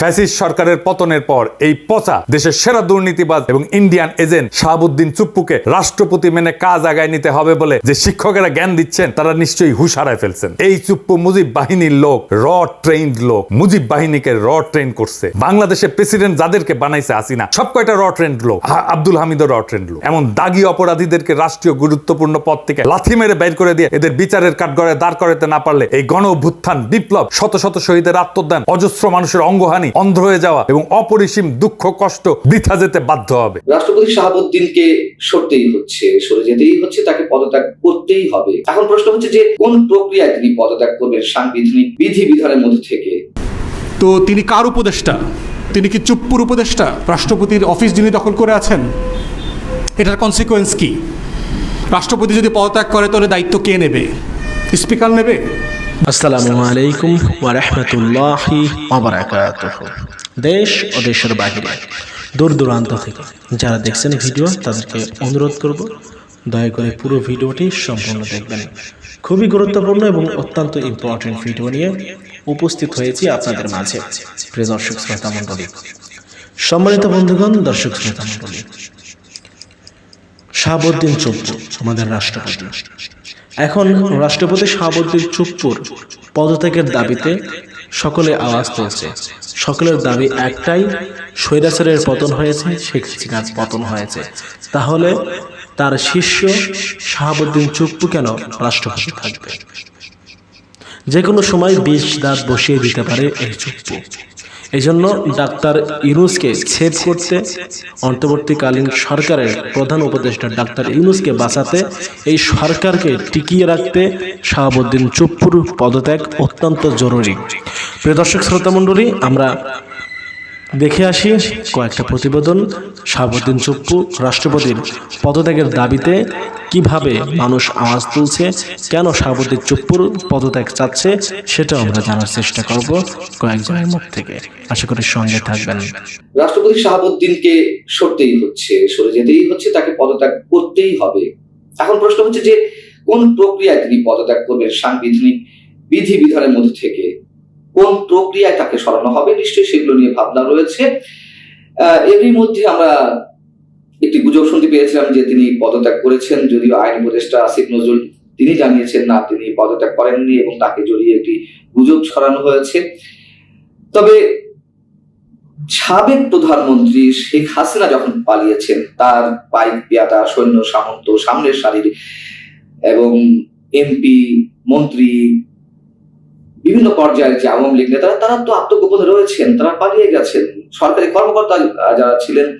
Fascist সরকারের পতনের পর এই পচা দেশের সেরা দুর্নীতিবাজ এবং ইন্ডিয়ান এজেন্ট শাহাবুদ্দিন চুপ্পুকে রাষ্ট্রপতি মেনে কাজ আগায় নিতে হবে বলে যে শিক্ষকেরা জ্ঞান দিচ্ছেন, তারা নিশ্চয়ই হুশ হারায় ফেলছেন। এই চুপ্পু মুজিব বাহিনীর লোক, র ট্রেইনড লোক, মুজিব বাহিনীকে র ট্রেন করছে। বাংলাদেশের প্রেসিডেন্ট যাদেরকে বানাইছে আসিনা সব কয়টা র ট্রেন্ড লোক? আব্দুল হামিদও র ট্রেন্ড লোক। এমন দাগি অপরাধীদেরকে রাষ্ট্রীয় গুরুত্বপূর্ণ পদ থেকে লাথি মেরে বের করে দিয়ে এদের বিচারের কাঠগড়ে দাঁড় করাতে না পারলে এই গণ অভ্যুত্থান বিপ্লব শত শত শহীদের আত্মদান অজস্র মানুষের অঙ্গহানি অন্ধ হয়ে যাওয়া এবং অপরিসীম দুঃখ কষ্ট বৃথা যেতে বাধ্য হবে। রাষ্ট্রপতি শাহাবুদ্দিনকে সরতেই হচ্ছে সরে যেতেই হচ্ছে তাকে পদত্যাগ করতেই হবে। এখন প্রশ্ন হচ্ছে যে কোন প্রক্রিয়ায় তিনি পদত্যাগ করবেন সাংবিধানিক বিধি বিধানের মধ্যে থেকে? তো তিনি কার উপদেষ্টা? তিনি কি চুপ্পুর উপদেষ্টা? রাষ্ট্রপতির অফিস যিনি দখল করে আছেন এটার কনসিকোয়েন্স কি? রাষ্ট্রপতি যদি পদত্যাগ করে তাহলে দায়িত্ব কে নেবে? স্পিকার নেবে? আসসালামু আলাইকুম ওয়া রাহমাতুল্লাহি ওয়া বারাকাতুহু। দেশ ও দেশের বাইরে দূর দূরান্ত থেকে যারা দেখছেন ভিডিও, তাদেরকে অনুরোধ করব, দয়া করে পুরো ভিডিওটি সম্পূর্ণ দেখবেন। খুবই গুরুত্বপূর্ণ এবং অত্যন্ত ইম্পর্টেন্ট ভিডিও নিয়ে উপস্থিত হয়েছি আপনাদের মাঝে। প্রিয় দর্শক শ্রোতা মণ্ডলী, সম্মানিত বন্ধুগণ, দর্শক শ্রোতা মণ্ডলী, শাহাবুদ্দিন চুপ্পু আমাদের রাষ্ট্রপতি এখন রাষ্ট্রপতি শাহাবুদ্দিন চুপ্পুর পদত্যাগের দাবিতে সকলে আওয়াজ তুলছে। সকলের দাবি একটাই, স্বৈরাচারের পতন হয়েছে, শেখ হাসিনার পতন হয়েছে। তাহলে তার শিষ্য শাহাবুদ্দিন চুপ্পু কেন রাষ্ট্রপতি থাকবে? যে কোনো সময় বিষ দাঁত বসিয়ে দিতে পারে এই চুপ্পু। এই জন্য ডাক্তার ইউনুসকে ছেদ করতে অন্তর্বর্তীকালীন সরকারের প্রধান উপদেষ্টা ডাক্তার ইউনুসকে বাঁচাতে এই সরকারকে টিকিয়ে রাখতে শাহাবুদ্দিন চুপ্পুর পদত্যাগ অত্যন্ত জরুরি। প্রিয় দর্শক, শ্রোতামণ্ডলী, আমরা দেখে আসি কয়েকটা প্রতিবেদন। শাহাবুদ্দিন চুপ্পু, রাষ্ট্রপতির পদত্যাগের দাবিতে কীভাবে মানুষ আওয়াজ তুলছে, কেন শাহাবুদ্দিন চুপ্পুর পদত্যাগ চাচ্ছে, সেটাও আমরা জানার চেষ্টা করব কয়েকজনের মুখ থেকে। আশা করি সঙ্গে থাকবেন। রাষ্ট্রপতি শাহাবুদ্দিনকে সরতেই হচ্ছে, সরে যেতেই হচ্ছে, তাকে পদত্যাগ করতেই হবে। এখন প্রশ্ন হচ্ছে যে, কোন প্রক্রিয়ায় তিনি পদত্যাগ করবেন সাংবিধানিক বিধি বিধানের মধ্যে থেকে? কোন প্রক্রিয়ায় তাকে সরানো হবে, নিশ্চয়ই সেগুলো নিয়ে ভাবনা রয়েছে। এরই মধ্যে আমরা একটি গুজব শুনতে পেয়েছিলাম যে তিনি পদত্যাগ করেছেন, যদিও আইন উপদেষ্টা আসিফ নজরুল তিনি জানিয়েছেন, না, তিনি পদত্যাগ করেননি এবং তাকে জড়িয়ে একটি গুজব ছড়ানো হয়েছে। তবে সাবেক প্রধানমন্ত্রী শেখ হাসিনা যখন পালিয়েছেন, তার পাইক পেয়াদা সৈন্য সামন্ত সামনের সারির এবং এমপি মন্ত্রী বিভিন্ন পর্যায়ের যে আওয়ামী লীগ নেতারা, তারা তো আত্মগোপনে রয়েছেন, তারা পালিয়ে গেছেন। সরকারি কর্মকর্তা যারা ছিলেন,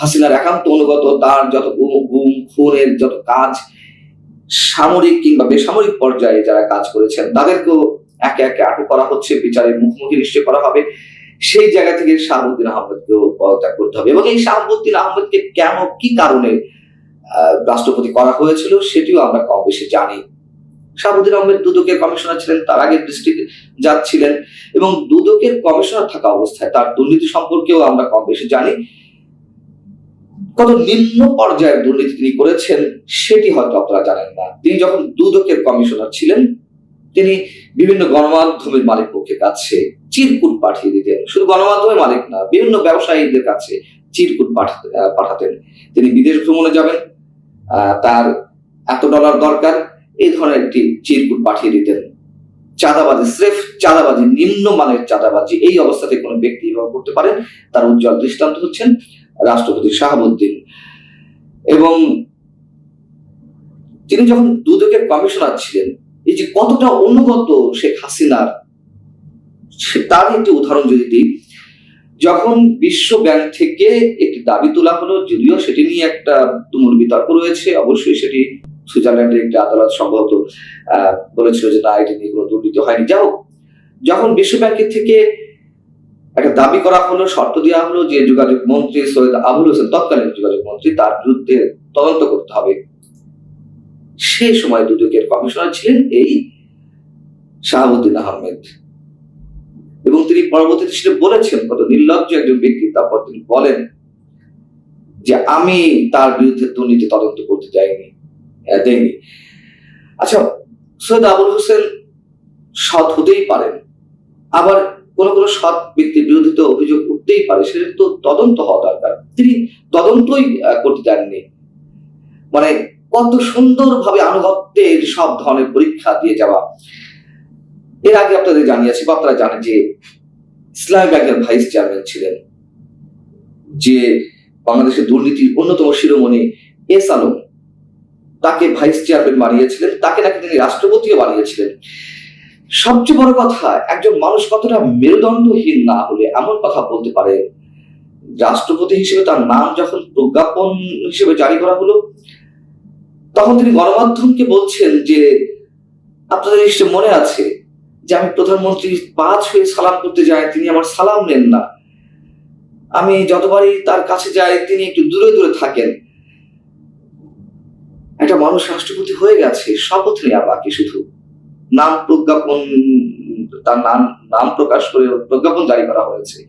হাসিনার একান্ত অনুগত, তার যত গুম- গুম, খুনের যত কাজ, সামরিক কিংবা বেসামরিক পর্যায়ে যারা কাজ করেছেন, তাদেরকেও একে একে আটক করা হচ্ছে, বিচারের মুখোমুখি নিশ্চয় করা হবে। সেই জায়গা থেকে শাহাবুদ্দিন আহমেদকেও পদত্যাগ করতে হবে। এবং এই শাহাবুদ্দিন আহমেদকে কেন, কি কারণে রাষ্ট্রপতি করা হয়েছিল, সেটিও আমরা কম বেশি জানি। শাহাবুদ্দিন আহমেদ দুদকের কমিশনার ছিলেন, তার আগে ডিস্ট্রিক্ট জাজ ছিলেন এবং দুদকের কমিশনার থাকা অবস্থায় তার দুর্নীতি সম্পর্কেও আমরা কম বেশি জানি। কত নিম্ন পর্যায়ের দুর্নীতি তিনি করেছেন সেটি হয়তো আপনারা জানেন না। তিনি যখন দুদকের কমিশনার ছিলেন, তিনি বিভিন্ন গণমাধ্যমের মালিক পক্ষের কাছে চিরকুট পাঠিয়ে দিতেন। শুধু গণমাধ্যমের মালিক না, বিভিন্ন ব্যবসায়ীদের কাছে চিরকুট পাঠাতেন। তিনি বিদেশ ভ্রমণে যাবেন তার এত ডলার দরকার এই ধরনের একটি চিরকুট পাঠিয়ে দিতেন। চাঁদাবাজি, স্রেফ চাঁদাবাজি, নিম্ন মানের চাঁদাবাজি, এই অবস্থাতে কোনো ব্যক্তি এভাবে করতে পারেন। তার উজ্জ্বল দৃষ্টান্ত হচ্ছেন রাষ্ট্রপতি শাহাবুদ্দিন। এবং তিনি যখন দুদকের কমিশনার ছিলেন, এই যে কতটা অনুগত শেখ হাসিনার তার একটি উদাহরণ যদি দিই, যখন বিশ্ব ব্যাংক থেকে একটি দাবি তোলা হলো, যদিও সেটি নিয়ে একটা তুমুল বিতর্ক রয়েছে, অবশ্যই সেটি সুইজারল্যান্ডের একটি আদালত সম্ভবত বলেছিল যে না, এটি নিয়ে কোনো দুর্নীতি হয়নি। যাই হোক, যখন বিশ্ব ব্যাংকের থেকে একটা দাবি করা হলো, শর্ত দেওয়া হলো যে যোগাযোগ মন্ত্রী সৈয়দ আবুল হোসেন তৎকালীন যোগাযোগ মন্ত্রী তার বিরুদ্ধে তদন্ত করতে হবে। সেই সময় দুদকের কমিশনার ছিলেন এই শাহাবুদ্দিন আহমেদ। এবং তিনি পরবর্তীতে সেটা বলেছেন, কত নির্লজ্জ একজন ব্যক্তি। তারপর তিনি বলেন যে, আমি তার বিরুদ্ধে দুর্নীতি তদন্ত করতে যাইনি। দেইনি আচ্ছা সৈয়দ আবুল হোসেন সৎ হতেই পারেন, আবার কোন কোন সৎ ব্যক্তির বিরোধিতা অভিযোগ উঠতেই পারে, সেটা তো তদন্ত হওয়া দরকার। তিনি তদন্তই করতে দেননি মানে কত সুন্দরভাবে আনুগত্যের সব ধরনের পরীক্ষা দিয়ে যাওয়া। এর আগে আপনাদের জানিয়েছি, বা আপনারা জানেন যে ইসলামী ব্যাংকের ভাইস চেয়ারম্যান ছিলেন, যে বাংলাদেশের দুর্নীতির অন্যতম শিরোমণি এস আলম। তাকে ভাইস চেয়ারম্যান বানিয়েছিলেন, তাকে নাকি তিনি রাষ্ট্রপতিও বানিয়েছিলেন। সবচেয়ে বড় কথা, একজন মানুষ কতটা মেরুদণ্ডহীন না হলে এমন কথা বলতে পারে? রাষ্ট্রপতি হিসেবে তার নাম যখন প্রজ্ঞাপন হিসেবে জারি করা হলো, তখন তিনি গণমাধ্যমকে বলছেন যে, আপনাদের নিশ্চয় মনে আছে যে আমি প্রধানমন্ত্রী পাঁচ হয়ে সালাম করতে যাই, তিনি আমার সালাম নেন না। আমি যতবারই তার কাছে যাই, তিনি একটু দূরে দূরে থাকেন। একটা মানুষ রাষ্ট্রপতি হয়ে গেছে, শপথ নেওয়া বাকি শুধু। নাম প্রজ্ঞাপন, তার নাম নাম প্রকাশ করে প্রজ্ঞাপন জারি করা হয়েছে।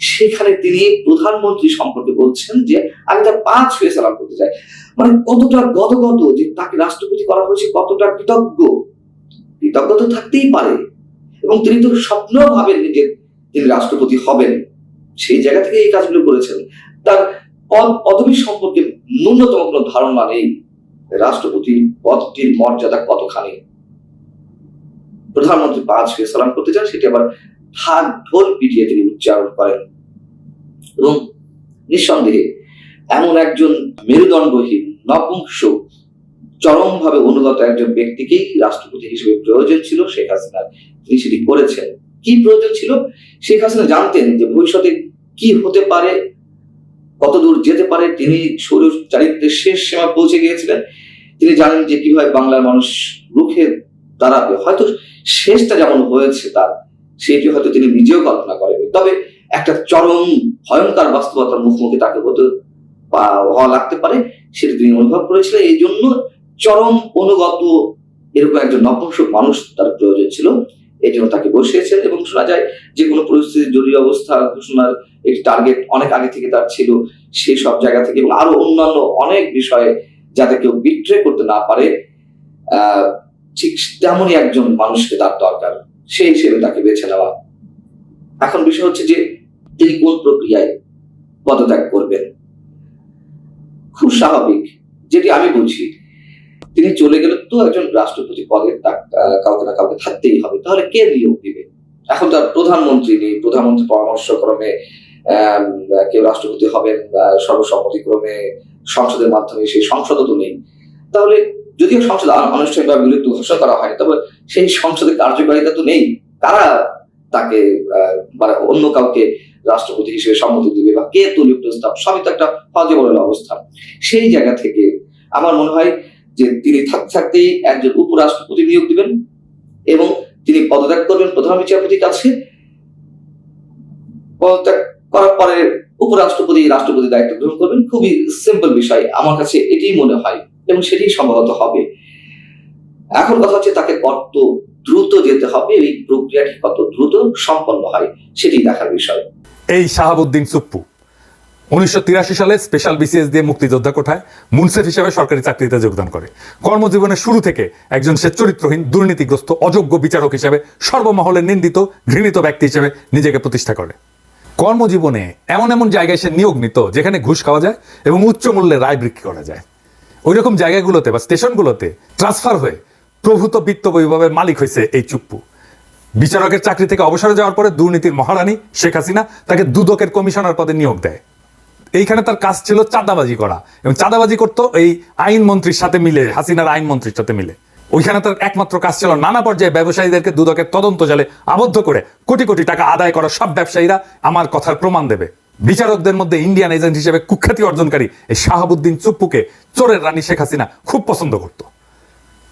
সেখানে তিনি প্রধানমন্ত্রী সম্পর্কে বলছেন যে আমি তার পাঁচ হয়ে সালাম করতে চাই মানে কতটা গদগদ যে তাকে রাষ্ট্রপতি করা হয়েছে, কতটা কৃতজ্ঞ। কৃতজ্ঞ তো থাকতেই পারে। এবং তিনি তো স্বপ্ন ভাবেননি যে তিনি রাষ্ট্রপতি হবেন। সেই জায়গা থেকে এই কাজগুলো করেছেন। তার পদ, পদবী সম্পর্কে ন্যূনতম কোনো ধারণা নেই। রাষ্ট্রপতি পদটির মর্যাদা কতখানি? প্রধানমন্ত্রী পাঁচ হয়ে সালাম করতে চান, সেটি আবার ঢাক ঢোল পিটিয়ে তিনি উচ্চারণ করেন। এবং নিঃসন্দেহে এমন একজন মেরুদণ্ডহীন, নপুংস, চরমভাবে অনুগত একজন ব্যক্তিকেই রাষ্ট্রপতি হিসেবে প্রয়োজন ছিল শেখ হাসিনার। তিনি সেটি করেছেন। কি প্রয়োজন ছিল? শেখ হাসিনা জানতেন যে ভবিষ্যতে কি হতে পারে কত দূর যেতে পারে তিনি সৌর চারিত্রের শেষ সীমা পৌঁছে গিয়েছিলেন। তিনি জানেন যে কীভাবে বাংলার মানুষ রুখে দাঁড়াবে। হয়তো শেষটা যেমন হয়েছে তার, সেটি হয়তো তিনি নিজেও কল্পনা করেনি তবে একটা চরম ভয়ঙ্কর বাস্তবতার মুখোমুখি তাকে হতে হওয়া লাগতে পারে, সেটি তিনি অনুভব করেছিলেন। এই জন্য চরম অনুগত এরকম একজন নপুংসক মানুষ তার প্রয়োজন ছিল। এই জন্য তাকে বসিয়েছেন এবং শোনা যায় যে কোনো পরিস্থিতি জরুরি অবস্থা ঘোষণার একটি টার্গেট অনেক আগে থেকে তার ছিল, সেই সব জায়গা থেকে এবং আরও অন্যান্য অনেক বিষয়ে যাতে কেউ বিট্রে করতে না পারে ঠিক তেমনই একজন মানুষকে তার দরকার, সেই হিসেবে তাকে বেছে নেওয়া। এখন বিষয় হচ্ছে যে, তিনি কোন প্রক্রিয়ায় পদত্যাগ করবেন? খুব স্বাভাবিক, যেটি আমি বুঝি। তিনি চলে গেলে তো একজন রাষ্ট্রপতি পদে কাউকে না কাউকে থাকতেই হবে, তাহলে কে নিয়োগ দিবে? এখন তার প্রধানমন্ত্রী নেই, প্রধানমন্ত্রী পরামর্শক্রমে কেউ রাষ্ট্রপতি হবেন সর্বসম্মতিক্রমে সংসদের মাধ্যমে সেই সংসদও তো নেই। তাহলে যদিও সংসদ আনুষ্ঠানিকভাবে বিলুপ্ত ঘোষণা করা হয় তবে সেই সংসদের কার্যকারিতা তো নেই। কারা তাকে মানে অন্য কাউকে রাষ্ট্রপতি হিসেবে সম্মতি দিবে, বা কে তুলির প্রস্তাব সবই তো একটা হজবরল অবস্থা। সেই জায়গা থেকে আমার মনে হয় যে তিনি থাকতে থাকতেই একজন উপরাষ্ট্রপতি নিয়োগ দিবেন, এবং তিনি পদত্যাগ করবেন প্রধান বিচারপতির কাছে পদত্যাগ করার পরে উপরাষ্ট্রপতি, রাষ্ট্রপতি দায়িত্ব গ্রহণ করবেন। খুবই সিম্পল বিষয়, আমার কাছে এটাই মনে হয় এবং সেটি সম্ভবত হবে। এখন কথা হচ্ছে তাকে কত দ্রুত যেতে হবে, এই প্রক্রিয়াটি কত দ্রুত সম্পন্ন হয় সেটি দেখার বিষয়। এই শাহাবুদ্দিন সুপ্পু উনিশশো তিরাশি সালে স্পেশাল বিসিএস দিয়ে মুক্তিযোদ্ধা কোঠায় মুনসেফ হিসেবে সরকারি চাকরিতে যোগদান করে। কর্মজীবনের শুরু থেকে একজন সে চরিত্রহীন দুর্নীতিগ্রস্ত, অযোগ্য বিচারক হিসেবে সর্বমহলে নিন্দিত, ঘৃণিত ব্যক্তি হিসেবে নিজেকে প্রতিষ্ঠা করে। কর্মজীবনে এমন এমন জায়গায় সে নিয়োগ নিত যেখানে ঘুষ খাওয়া যায় এবং উচ্চ মূল্যে রায় বিক্রি করা যায়। ওই রকম জায়গাগুলোতে বা স্টেশনগুলোতে ট্রান্সফার হয়ে প্রভূত বিত্ত বৈভবের মালিক হয়েছে এই চুপ্পু। বিচারকের চাকরি থেকে অবসরে যাওয়ার পরে দুর্নীতির মহারানী শেখ হাসিনা তাকে দুদকের কমিশনার পদে নিয়োগ দেয়। এইখানে তার কাজ ছিল চাঁদাবাজি করা। এবং চাঁদাবাজি করতো এই আইন মন্ত্রীর সাথে মিলে, হাসিনার আইন মন্ত্রীর সাথে মিলে। ওইখানে তার একমাত্র কাজ ছিল নানা পর্যায়ে ব্যবসায়ীদেরকে দুদকের তদন্ত জালে আবদ্ধ করে কোটি কোটি টাকা আদায় করা সব ব্যবসায়ীরা আমার কথার প্রমাণ দেবে। বিচারকদের মধ্যে ইন্ডিয়ান এজেন্ট হিসেবে কুখ্যাতি অর্জনকারী এই শাহাবুদ্দিন চুপ্পুকে চোরের রানী শেখ হাসিনা খুব পছন্দ করতো।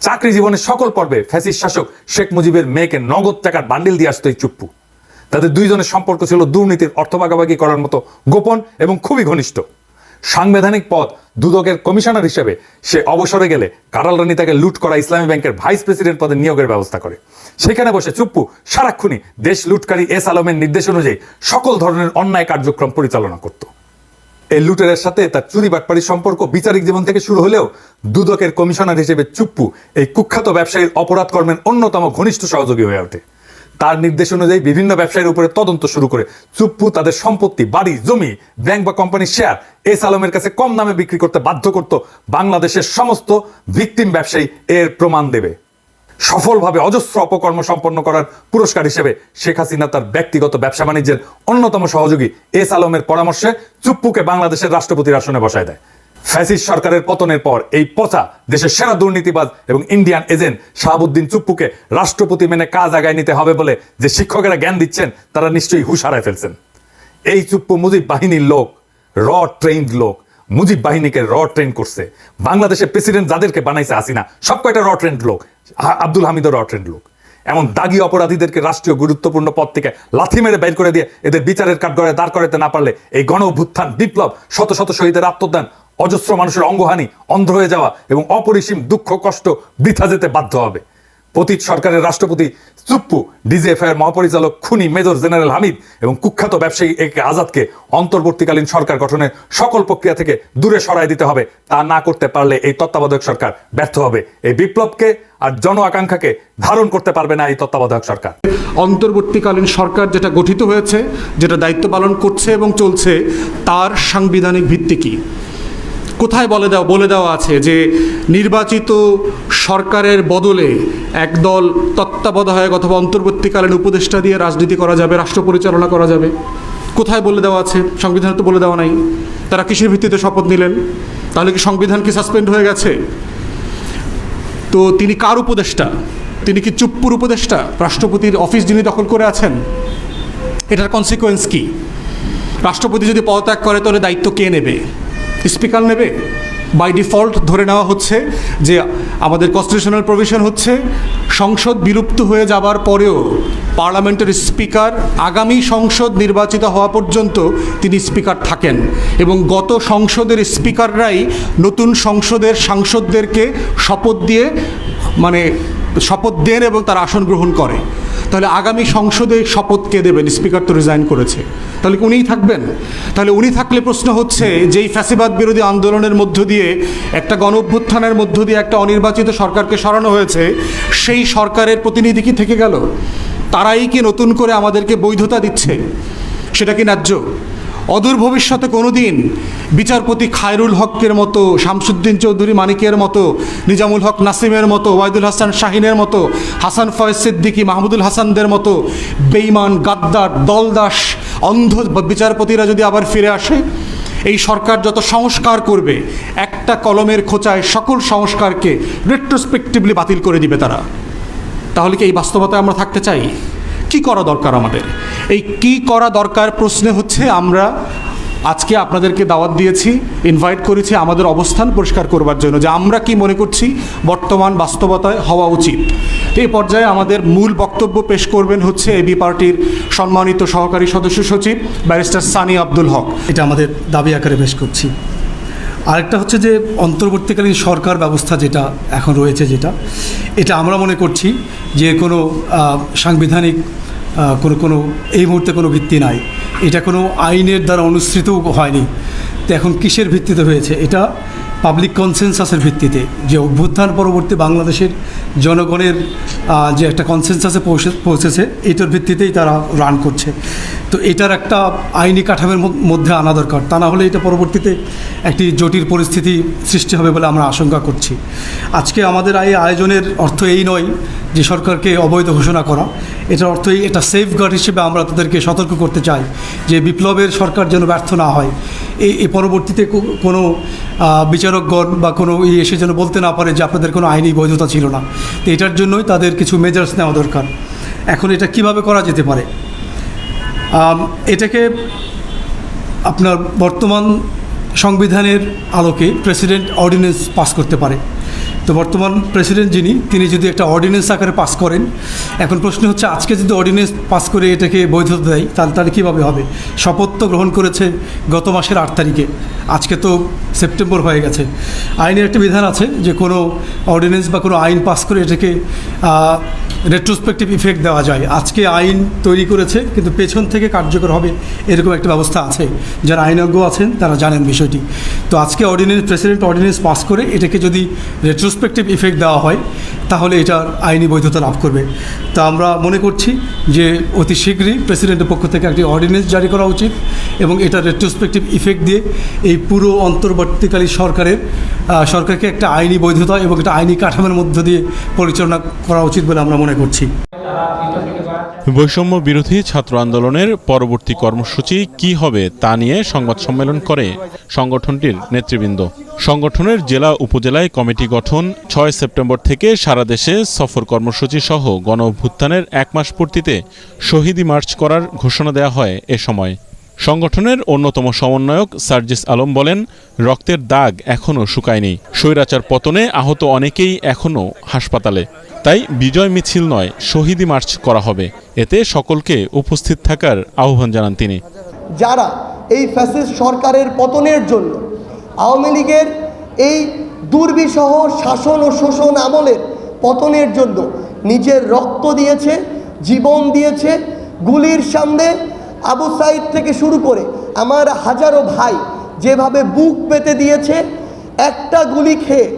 চাকরি জীবনের সকল পর্বে ফ্যাসিস শাসক শেখ মুজিবের মেয়েকে নগদ টাকার বান্ডিল দিয়ে আসতো এই চুপ্পু। তাদের দুইজনের সম্পর্ক ছিল দুর্নীতির অর্থ ভাগাভাগি করার মতো গোপন এবং খুবই ঘনিষ্ঠ। সাংবিধানিক পদ দুদকের কমিশনার হিসেবে সে অবসরে গেলে কারাল রানী তাকে লুট করা ইসলামী ব্যাংকের ভাইস প্রেসিডেন্ট পদে নিয়োগের ব্যবস্থা করে। সেখানে বসে চুপ্পু, সারাক্ষণই দেশ লুটকারী এস আলমের নির্দেশ অনুযায়ী সকল ধরনের অন্যায় কার্যক্রম পরিচালনা করত। এই লুটেরের সাথে তার চুরি বাটপাড়ির সম্পর্ক বিচারিক জীবন থেকে শুরু হলেও দুদকের কমিশনার হিসেবে চুপ্পু এই কুখ্যাত ব্যবসায়ীর অপরাধ কর্মের অন্যতম ঘনিষ্ঠ সহযোগী হয়ে ওঠে। তার নির্দেশ অনুযায়ী বিভিন্ন ব্যবসায়ীর উপরে তদন্ত শুরু করে। চুপ্পু তাদের সম্পত্তি, বাড়ি, জমি, ব্যাংক বা কোম্পানির শেয়ার এস আলমের কাছে কম দামে বিক্রি করতে বাধ্য করত বাংলাদেশের সমস্ত ভিকটিম ব্যবসায়ী এর প্রমাণ দেবে। সফলভাবে অজস্র অপকর্ম সম্পন্ন করার পুরস্কার হিসেবে শেখ হাসিনা তার ব্যক্তিগত ব্যবসা বাণিজ্যের অন্যতম সহযোগী এস আলমের পরামর্শে চুপ্পুকে বাংলাদেশের রাষ্ট্রপতির আসনে বসায় দেয়। ফ্যাসিস্ট সরকারের পতনের পর এই পচা দেশের সেরা দুর্নীতিবাজ এবং ইন্ডিয়ান এজেন্ট শাহাবুদ্দিন চুপ্পুকে রাষ্ট্রপতি মেনে কাজ আগায় নিতে হবে বলে যে শিক্ষকেরা জ্ঞান দিচ্ছেন, তারা নিশ্চয়ই হুশ হারায় ফেলছেন। এই চুপ্পু মুজিব বাহিনীর লোক, র ট্রেন্ড লোক, মুজিব বাহিনীকে র ট্রেন করছে। বাংলাদেশের প্রেসিডেন্ট যাদেরকে বানাইছে আসিনা সব কয়টা র ট্রেন্ড লোক? আব্দুল হামিদও র ট্রেন্ড লোক। এমন দাগি অপরাধীদেরকে রাষ্ট্রীয় গুরুত্বপূর্ণ পদ থেকে লাথি মেরে বের করে দিয়ে এদের বিচারের কাঠগড়ায় দাঁড় করাতে না পারলে এই গণ অভ্যুত্থান বিপ্লব শত শত শহীদের আত্মদান অজস্র মানুষের অঙ্গহানি, অন্ধ হয়ে যাওয়া এবং অপরিসীম দুঃখ, কষ্ট বৃথা যেতে বাধ্য হবে। পতিত সরকারের রাষ্ট্রপতি চুপ্পু ডিজিএফআই এর মহাপরিচালক খুনি মেজর জেনারেল হামিদ এবং কুখ্যাত ব্যবসায়ী এ কে আজাদকে অন্তর্বর্তীকালীন সরকার গঠনের সকল প্রক্রিয়া থেকে দূরে সরায় দিতে হবে। তা না করতে পারলে এই তত্ত্বাবধায়ক সরকার ব্যর্থ হবে। এই বিপ্লবকে আর জন আকাঙ্ক্ষাকে ধারণ করতে পারবে না এই তত্ত্বাবধায়ক সরকার। অন্তর্বর্তীকালীন সরকার যেটা গঠিত হয়েছে, যেটা দায়িত্ব পালন করছে এবং চলছে, তার সাংবিধানিক ভিত্তি কী? কোথায় বলে দেওয়া বলে দেওয়া আছে যে নির্বাচিত সরকারের বদলে একদল তত্ত্বাবধায়ক অথবা অন্তর্বর্তীকালীন উপদেষ্টা দিয়ে রাজনীতি করা যাবে, রাষ্ট্র পরিচালনা করা যাবে? কোথায় বলে দেওয়া আছে? সংবিধানে তো বলে দেওয়া নাই। তারা কিসের ভিত্তিতে শপথ নিলেন? তাহলে কি সংবিধান কি সাসপেন্ড হয়ে গেছে? তো তিনি কার উপদেষ্টা? তিনি কি চুপ্পুর উপদেষ্টা? রাষ্ট্রপতির অফিস যিনি দখল করে আছেন, এটার কনসিকোয়েন্স কি? রাষ্ট্রপতি যদি পদত্যাগ করে, তাহলে দায়িত্ব কে নেবে? স্পিকার নেবে? বাই ডিফল্ট ধরে নেওয়া হচ্ছে যে আমাদের কনস্টিটিউশনাল প্রভিশন হচ্ছে, সংসদ বিলুপ্ত হয়ে যাবার পরেও পার্লামেন্টের স্পিকার আগামী সংসদ নির্বাচিত হওয়া পর্যন্ত তিনি স্পিকার থাকেন এবং গত সংসদের স্পিকাররাই নতুন সংসদের সাংসদদেরকে শপথ দিয়ে মানে শপথ দেন এবং তার আসন গ্রহণ করে। তাহলে আগামী সংসদে শপথ কে দেবেন? স্পিকার তো রিজাইন করেছে। তাহলে উনিই থাকবেন? তাহলে উনি থাকলে প্রশ্ন হচ্ছে যে এই ফ্যাসিবাদ বিরোধী আন্দোলনের মধ্য দিয়ে, একটা গণ অভ্যুত্থানের মধ্য দিয়ে একটা অনির্বাচিত সরকারকে সরানো হয়েছে, সেই সরকারের প্রতিনিধি কি থেকে গেল? তারাই কি নতুন করে আমাদেরকে বৈধতা দিচ্ছে? সেটা কি ন্যায্য? অদূর ভবিষ্যতে কোনো দিন বিচারপতি খায়রুল হকের মতো, শামসুদ্দিন চৌধুরী মানিকের মতো, নিজামুল হক নাসিমের মতো ওয়াইদুল হাসান শাহিনের মতো, হাসান ফয়েজ সিদ্দিকী মাহমুদুল হাসানদের মতো বেইমান গাদ্দার, দলদাস, অন্ধ বিচারপতিরা যদি আবার ফিরে আসে, এই সরকার যত সংস্কার করবে, একটা কলমের খোঁচায় সকল সংস্কারকে রেট্রোস্পেক্টিভলি বাতিল করে দিবে তারা। তাহলে কি এই বাস্তবতায় আমরা থাকতে চাই? কি করা দরকার আমাদের? এই কি করা দরকার প্রশ্নে হচ্ছে আমরা আজকে আপনাদেরকে দাওয়াত দিয়েছি ইনভাইট করেছি আমাদের অবস্থান পরিষ্কার করবার জন্য যে আমরা কি মনে করছি বর্তমান বাস্তবতায় হওয়া উচিত। এই পর্যায়ে আমাদের মূল বক্তব্য পেশ করবেন হচ্ছে এবি পার্টির সম্মানিত সহকারী সদস্য সচিব ব্যারিস্টার সানি আব্দুল হক। এটা আমাদের দাবি আকারে পেশ করছি। আরেকটা হচ্ছে যে অন্তর্বর্তীকালীন সরকার ব্যবস্থা যেটা এখন রয়েছে যেটা, এটা আমরা মনে করছি যে কোনো সাংবিধানিক কোনো কোনো, এই মুহূর্তে কোনো ভিত্তি নাই। এটা কোনো আইনের দ্বারা অনুসৃতও হয়নি। তো এখন কিসের ভিত্তিতে হয়েছে? এটা পাবলিক কনসেনসাসের ভিত্তিতে যে অভ্যুত্থান পরবর্তী বাংলাদেশের জনগণের যে একটা কনসেনসাসে পৌঁছে, পৌঁছেছে, এটার ভিত্তিতেই তারা রান করছে। তো এটার একটা আইনি কাঠামের মধ্যে আনা দরকার। তা না হলে এটা পরবর্তীতে একটি জটিল পরিস্থিতি সৃষ্টি হবে বলে আমরা আশঙ্কা করছি। আজকে আমাদের এই আয়োজনের অর্থ এই নয় যে সরকারকে অবৈধ ঘোষণা করা। এটার অর্থ এই, এটা সেফ গার্ড হিসেবে আমরা তাদেরকে সতর্ক করতে চাই যে বিপ্লবের সরকার যেন ব্যর্থ না হয়। এই পরবর্তীতে কোনো বিচারকগণ বা কোনো ই এসে যেন বলতে না পারে যে আপনাদের কোনো আইনি বৈধতা ছিল না। তো এটার জন্যই তাদের কিছু মেজার্স নেওয়া দরকার। এখন এটা কীভাবে করা যেতে পারে? এটাকে আপনার বর্তমান সংবিধানের আলোকে প্রেসিডেন্ট অর্ডিন্যান্স পাস করতে পারে। তো বর্তমান প্রেসিডেন্ট যিনি, তিনি যদি একটা অর্ডিন্যান্স আকারে পাস করেন, এখন প্রশ্ন হচ্ছে আজকে যদি অর্ডিন্যান্স পাস করে এটাকে বৈধতা দেয়, তাহলে তাহলে কীভাবে হবে? শপথ তো গ্রহণ করেছে গত মাসের আট তারিখে। আজকে তো সেপ্টেম্বর হয়ে গেছে। আইনের একটা বিধান আছে যে কোনো অর্ডিন্যান্স বা কোনো আইন পাস করে এটাকে রেট্রোস্পেক্টিভ ইফেক্ট দেওয়া যায়। আজকে আইন তৈরি করেছে, কিন্তু পেছন থেকে কার্যকর হবে এরকম একটা ব্যবস্থা আছে। যারা আইনজ্ঞ আছেন, তারা জানেন বিষয়টি। তো আজকে অর্ডিন্যান্স প্রেসিডেন্ট অর্ডিন্যান্স পাস করে এটাকে যদি রেট্রোস্পেক্টিভ ইফেক্ট দেওয়া হয়, তাহলে এটার আইনি বৈধতা লাভ করবে। তা আমরা মনে করছি যে অতি শীঘ্রই প্রেসিডেন্টের পক্ষ থেকে একটি অর্ডিন্যান্স জারি করা উচিত এবং এটা রেট্রোস্পেক্টিভ ইফেক্ট দিয়ে এই পুরো অন্তর্বর্তীকালীন সরকারের সরকারকে একটা আইনি বৈধতা এবং একটা আইনি কাঠামোর মধ্য দিয়ে পরিচালনা করা উচিত বলে আমরা মনে করছি। বৈষম্য বিরোধী ছাত্র আন্দোলনের পরবর্তী কর্মসূচি কি হবে তা নিয়ে সংবাদ সম্মেলন করে সংগঠনটির নেতৃবৃন্দ। সংগঠনের জেলা উপজেলায় কমিটি গঠন ছয় সেপ্টেম্বর থেকে সারা দেশে সফর কর্মসূচি সহ গণ অভ্যুত্থানের এক মাস পূর্তিতে শহীদি মার্চ করার ঘোষণা দেওয়া হয় এ সময়। সংগঠনের অন্যতম সমন্বয়ক সার্জিস আলম বলেন, রক্তের দাগ এখনও শুকায়নি। স্বৈরাচার পতনে আহত অনেকেই এখনও হাসপাতালে। তাই বিজয় মিছিল নয়, শহীদি মার্চ করা হবে। এতে সকলকে উপস্থিত থাকার আহ্বান জানান তিনি। যারা এই ফ্যাসিস্ট সরকারের পতনের জন্য আওয়ামী লীগের এই দুর্বিসহ শাসন ও শোষণ আমলের পতনের জন্য নিজের রক্ত দিয়েছে, জীবন দিয়েছে, গুলির সামনে আবু সাইদ থেকে শুরু করে আমার হাজারো ভাই যেভাবে বুক পেতে দিয়েছে, একটা গুলি খেয়ে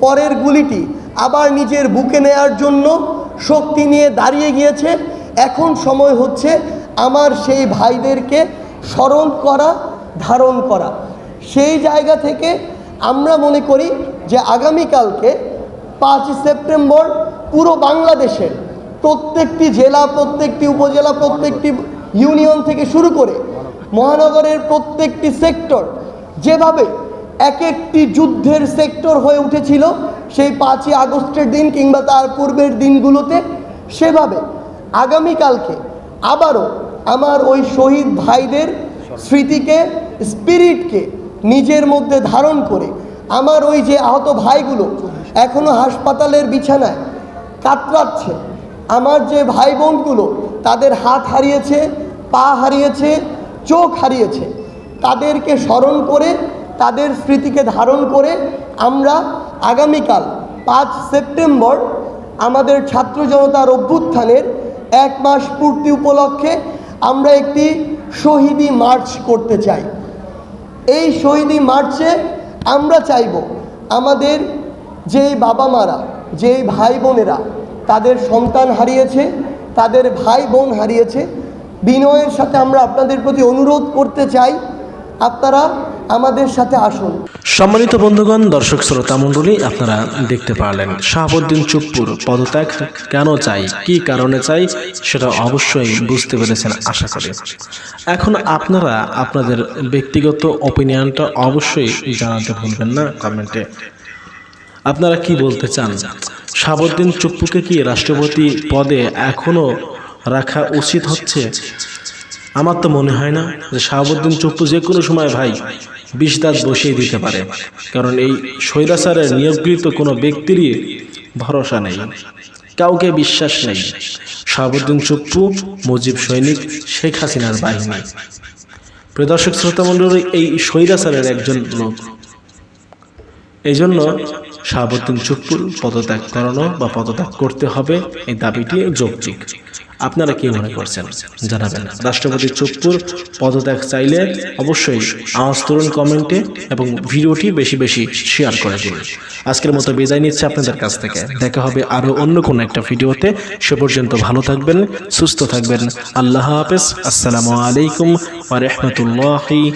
পরের গুলিটি আবার নিজের বুকে নেয়ার জন্য শক্তি নিয়ে দাঁড়িয়ে গিয়েছে। এখন সময় হচ্ছে আমার সেই ভাইদেরকে স্মরণ করা, ধারণ করা। সেই জায়গা থেকে আমরা মনে করি যে আগামীকালকে পাঁচই সেপ্টেম্বর পুরো বাংলাদেশের প্রত্যেকটি জেলা, প্রত্যেকটি উপজেলা, প্রত্যেকটি ইউনিয়ন থেকে শুরু করে মহানগরের প্রত্যেকটি সেক্টর যেভাবে এক একটি যুদ্ধের সেক্টর হয়ে উঠেছিল, সেই পাঁচই আগস্টের দিন কিংবা তার পূর্বের দিনগুলোতে সেভাবে আগামীকালকে আবারও আমার ওই শহীদ ভাইদের স্মৃতিকে, স্পিরিটকে নিজের মধ্যে ধারণ করে আমার ওই যে আহত ভাইগুলো এখনও হাসপাতালের বিছানায় কাতরাচ্ছে। আমার যে ভাই বোনগুলো তাদের হাত হারিয়েছে, পা হারিয়েছে, চোখ হারিয়েছে, তাদেরকে স্মরণ করে, তাদের স্মৃতিকে ধারণ করে আমরা আগামীকাল পাঁচ সেপ্টেম্বর আমাদের ছাত্র জনতার অভ্যুত্থানের এক মাস পূর্তি উপলক্ষে আমরা একটি শহীদি মার্চ করতে চাই। এই শহীদি মার্চে আমরা চাইব আমাদের যেই বাবা মারা যেই ভাই বোনেরা তাদের সন্তান হারিয়েছে, তাদের ভাই বোন হারিয়েছে। বিনয়ের সাথে আমরা আপনাদের প্রতি অনুরোধ করতে চাই, আপনারা আমাদের সাথে আসুন। সম্মানিত বন্ধুগণ, দর্শক শ্রোতা মণ্ডলী, আপনারা দেখতে পারলেন শাহাবুদ্দিন চুপ্পুর পদত্যাগ কেন চাই, কি কারণে চাই, সেটা অবশ্যই বুঝতে পেরেছেন আশা করি। এখন আপনারা আপনাদের ব্যক্তিগত ওপিনিয়নটা অবশ্যই জানাতে ভুলবেন না কমেন্টে। আপনারা কি বলতে চান? শাহাবুদ্দিন চুপ্পুকে কি রাষ্ট্রপতি পদে এখনও রাখা উচিত হচ্ছে? আমার তো মনে হয় না যে শাহাবুদ্দিন চুপ্পু যে কোনো সময় ভাই বিষ দাঁত বসিয়ে দিতে পারে। কারণ এই স্বৈরাচারের নিয়োগকৃত কোনো ব্যক্তিরই ভরসা নেই। কাউকে বিশ্বাস নেই। শাহাবুদ্দিন চুপ্পু মুজিব সৈনিক শেখ হাসিনার বাহিনী। প্রদর্শক শ্রোতা মণ্ডলী এই স্বৈরাচারের একজন লোক। এই জন্য শাহাবুদ্দিন চুপ্পুর পদত্যাগ করানো বা পদত্যাগ করতে হবে, এই দাবিটি যৌক্তিক। আপনারা কি মনে করছেন? জানাবেন। রাষ্ট্রপতি চুপ্পুর পদত্যাগ চাইলে অবশ্যই আওয়াজ তরুণ কমেন্টে এবং ভিডিওটি বেশি বেশি শেয়ার করে দিন। আজকের মতো বিদায় নিচ্ছে আপনাদের কাছ থেকে। দেখা হবে আরও অন্য কোনো একটা ভিডিওতে। সে পর্যন্ত ভালো থাকবেন, সুস্থ থাকবেন। আল্লাহ হাফেজ। আসসালামু আলাইকুম ওয়া রাহমাতুল্লাহি